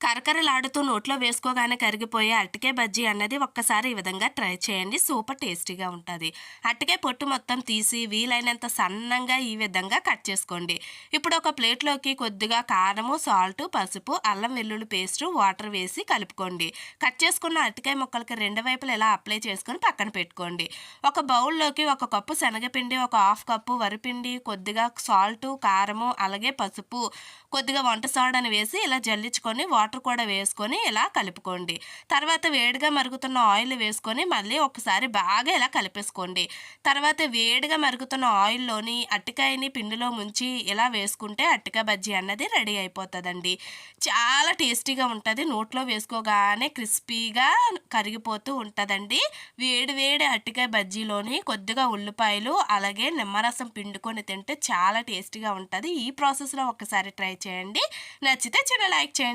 కరకరలాడుతూ నోట్లో వేసుకోగానే కరిగిపోయే అరటికాయ బజ్జీ అన్నది ఒక్కసారి ఈ విధంగా ట్రై చేయండి. సూపర్ టేస్టీగా ఉంటుంది. అరటికాయ పొట్టు మొత్తం తీసి వీలైనంత సన్నంగా ఈ విధంగా కట్ చేసుకోండి. ఇప్పుడు ఒక ప్లేట్లోకి కొద్దిగా కారము సాల్ట్ పసుపు అల్లం వెల్లుల్లి పేస్ట్ వాటర్ వేసి కలుపుకోండి. కట్ చేసుకున్న అరటికాయ ముక్కలకి రెండు వైపులు ఇలా అప్లై చేసుకొని పక్కన పెట్టుకోండి. ఒక బౌల్లోకి ఒక కప్పు శనగపిండి ఒక హాఫ్ కప్పు వరిపిండి కొద్దిగా సాల్ట్ కారము అలాగే పసుపు కొద్దిగా వంట సోడాని వేసి ఇలా జల్లించుకొని వాటర్ వాటర్ కూడా వేసుకొని ఇలా కలుపుకోండి. తర్వాత వేడిగా మరుగుతున్న ఆయిల్ వేసుకొని మళ్ళీ ఒకసారి బాగా ఇలా కలిపేసుకోండి. తర్వాత వేడిగా మరుగుతున్న ఆయిల్లోని అట్టికాయని పిండిలో ముంచి ఇలా వేసుకుంటే అట్టికాయ బజ్జీ అన్నది రెడీ అయిపోతుందండి. చాలా టేస్టీగా ఉంటుంది. నోట్లో వేసుకోగానే క్రిస్పీగా కరిగిపోతూ ఉంటుందండి. వేడి వేడి అట్టికాయ బజ్జీలోని కొద్దిగా ఉల్లిపాయలు అలాగే నిమ్మరసం పిండుకొని తింటే చాలా టేస్టీగా ఉంటుంది. ఈ ప్రాసెస్లో ఒకసారి ట్రై చేయండి. నచ్చితే చిన్న లైక్ చేయండి.